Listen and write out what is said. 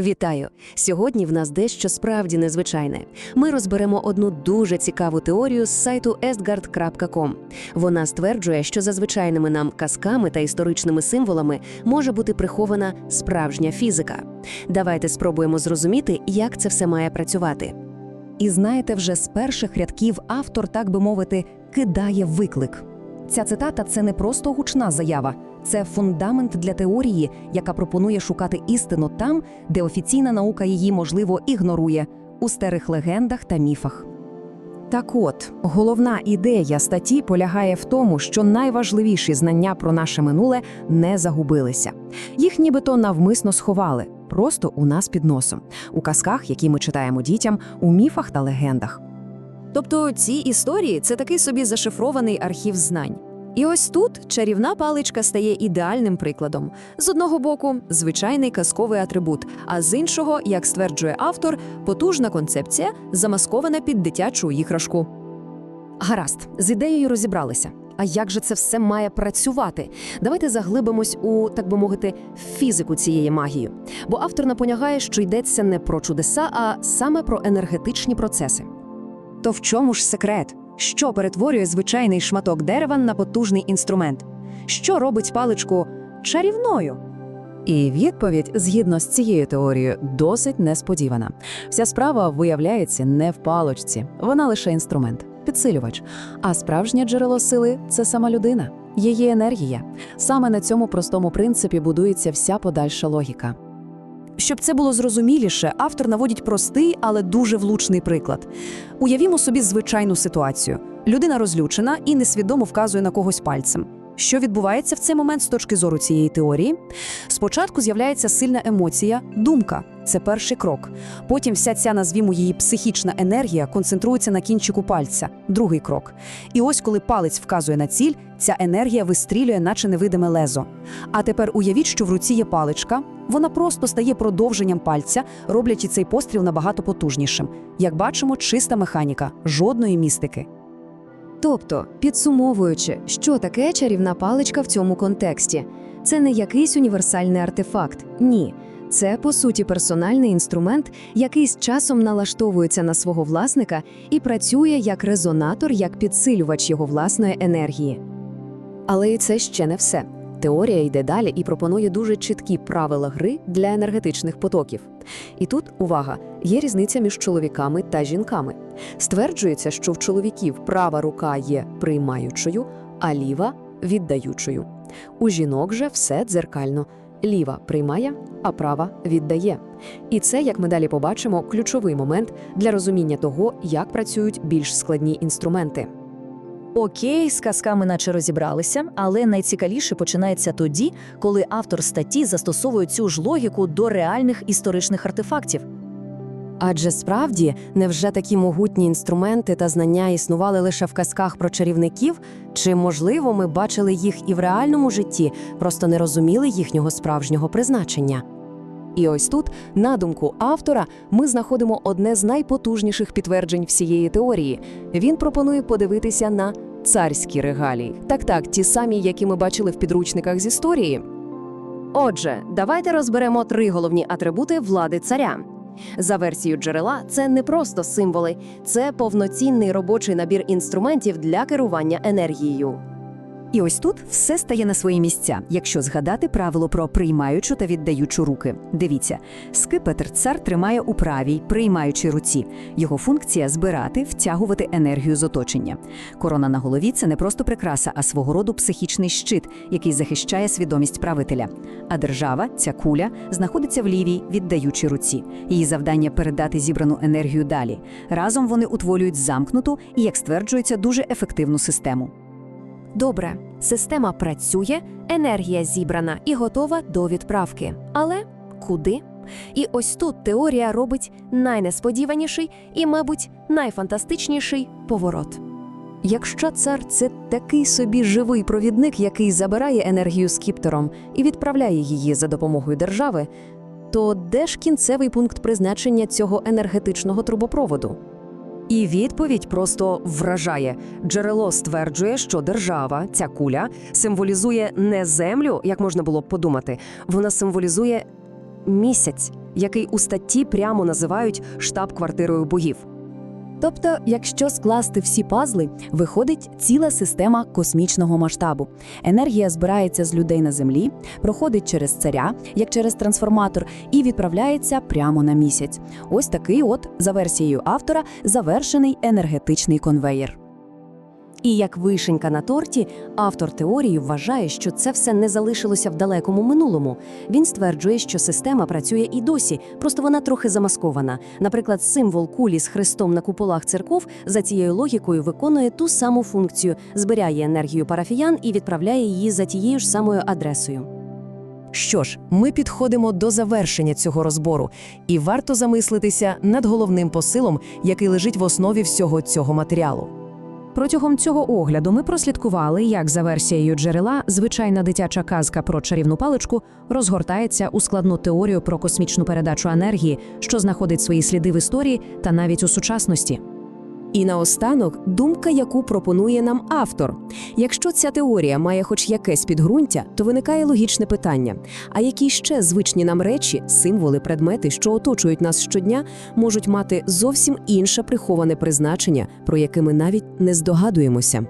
Вітаю! Сьогодні в нас дещо справді незвичайне. Ми розберемо одну дуже цікаву теорію з сайту estgard.com. Вона стверджує, що за звичайними нам казками та історичними символами може бути прихована справжня фізика. Давайте спробуємо зрозуміти, як це все має працювати. І знаєте, вже з перших рядків автор, так би мовити, кидає виклик. Ця цитата це не просто гучна заява, це фундамент для теорії, яка пропонує шукати істину там, де офіційна наука її, можливо, ігнорує у старих легендах та міфах. Так от, головна ідея статті полягає в тому, що найважливіші знання про наше минуле не загубилися. Їх нібито навмисно сховали, просто у нас під носом, у казках, які ми читаємо дітям, у міфах та легендах. Тобто ці історії це такий собі зашифрований архів знань. І ось тут чарівна паличка стає ідеальним прикладом. З одного боку, звичайний казковий атрибут, а з іншого, як стверджує автор, потужна концепція, замаскована під дитячу іграшку. Гаразд, з ідеєю розібралися. А як же це все має працювати? Давайте заглибимось у, так би мовити, фізику цієї магії. Бо автор наполягає, що йдеться не про чудеса, а саме про енергетичні процеси. То в чому ж секрет? Що перетворює звичайний шматок дерева на потужний інструмент? Що робить паличку чарівною? І відповідь, згідно з цією теорією, досить несподівана. Вся справа виявляється не в палочці, вона лише інструмент, підсилювач. А справжнє джерело сили це сама людина, її енергія. Саме на цьому простому принципі будується вся подальша логіка. Щоб це було зрозуміліше, автор наводить простий, але дуже влучний приклад. Уявімо собі звичайну ситуацію. Людина розлючена і несвідомо вказує на когось пальцем. Що відбувається в цей момент з точки зору цієї теорії? Спочатку з'являється сильна емоція, думка це перший крок. Потім вся ця, назвімо її психічна енергія, концентрується на кінчику пальця, другий крок. І ось, коли палець вказує на ціль, ця енергія вистрілює, наче невидиме лезо. А тепер уявіть, що в руці є паличка, вона просто стає продовженням пальця, роблячи цей постріл набагато потужнішим. Як бачимо, чиста механіка, жодної містики. Тобто, підсумовуючи, що таке чарівна паличка в цьому контексті, це не якийсь універсальний артефакт. Ні. Це, по суті, персональний інструмент, який з часом налаштовується на свого власника і працює як резонатор, як підсилювач його власної енергії. Але і це ще не все. Теорія йде далі і пропонує дуже чіткі правила гри для енергетичних потоків. І тут увага, є різниця між чоловіками та жінками. Стверджується, що в чоловіків права рука є приймаючою, а ліва віддаючою. У жінок же все дзеркально. Ліва приймає, а права віддає. І це, як ми далі побачимо, ключовий момент для розуміння того, як працюють більш складні інструменти. Окей, з казками наче розібралися, але найцікавіше починається тоді, коли автор статті застосовує цю ж логіку до реальних історичних артефактів. Адже справді, невже такі могутні інструменти та знання існували лише в казках про чарівників? Чи, можливо, ми бачили їх і в реальному житті, просто не розуміли їхнього справжнього призначення? І ось тут, на думку автора, ми знаходимо одне з найпотужніших підтверджень всієї теорії. Він пропонує подивитися на царські регалії. Так, так, ті самі, які ми бачили в підручниках з історії. Отже, давайте розберемо три головні атрибути влади царя. За версією джерела, це не просто символи, це повноцінний робочий набір інструментів для керування енергією. І ось тут все стає на свої місця, якщо згадати правило про приймаючу та віддаючу руки. Дивіться, скипетр цар тримає у правій, приймаючій руці. Його функція збирати, втягувати енергію з оточення. Корона на голові це не просто прикраса, а свого роду психічний щит, який захищає свідомість правителя. А держава, ця куля, знаходиться в лівій, віддаючій руці. Її завдання передати зібрану енергію далі. Разом вони утворюють замкнуту і, як стверджується, дуже ефективну систему. Добре, система працює, енергія зібрана і готова до відправки. Але куди? І ось тут теорія робить найнесподіваніший і, мабуть, найфантастичніший поворот. Якщо цар це такий собі живий провідник, який забирає енергію скіптером і відправляє її за допомогою держави, то де ж кінцевий пункт призначення цього енергетичного трубопроводу? І відповідь просто вражає. Джерело стверджує, що держава, ця куля, символізує не землю, як можна було б подумати, вона символізує місяць. який у статті прямо називають штаб-квартирою богів. Тобто, якщо скласти всі пазли, виходить ціла система космічного масштабу. Енергія збирається з людей на землі, проходить через царя, як через трансформатор, і відправляється прямо на місяць. Ось такий, от, за версією автора, завершений енергетичний конвеєр. І як вишенька на торті, автор теорії вважає, що це все не залишилося в далекому минулому. Він стверджує, що система працює і досі, просто вона трохи замаскована. Наприклад, символ кулі з хрестом на куполах церков за цією логікою виконує ту саму функцію, збирає енергію парафіян і відправляє її за тією ж самою адресою. Що ж, ми підходимо до завершення цього розбору, і варто замислитися над головним посилом, який лежить в основі всього цього матеріалу. Протягом цього огляду ми прослідкували, як за версією джерела звичайна дитяча казка про чарівну паличку розгортається у складну теорію про космічну передачу енергії, що знаходить свої сліди в історії та навіть у сучасності. І наостанок думка, яку пропонує нам автор. Якщо ця теорія має хоч якесь підґрунтя, то виникає логічне питання: а які ще звичні нам речі, символи, предмети, що оточують нас щодня, можуть мати зовсім інше приховане призначення, про яке ми навіть не здогадуємося?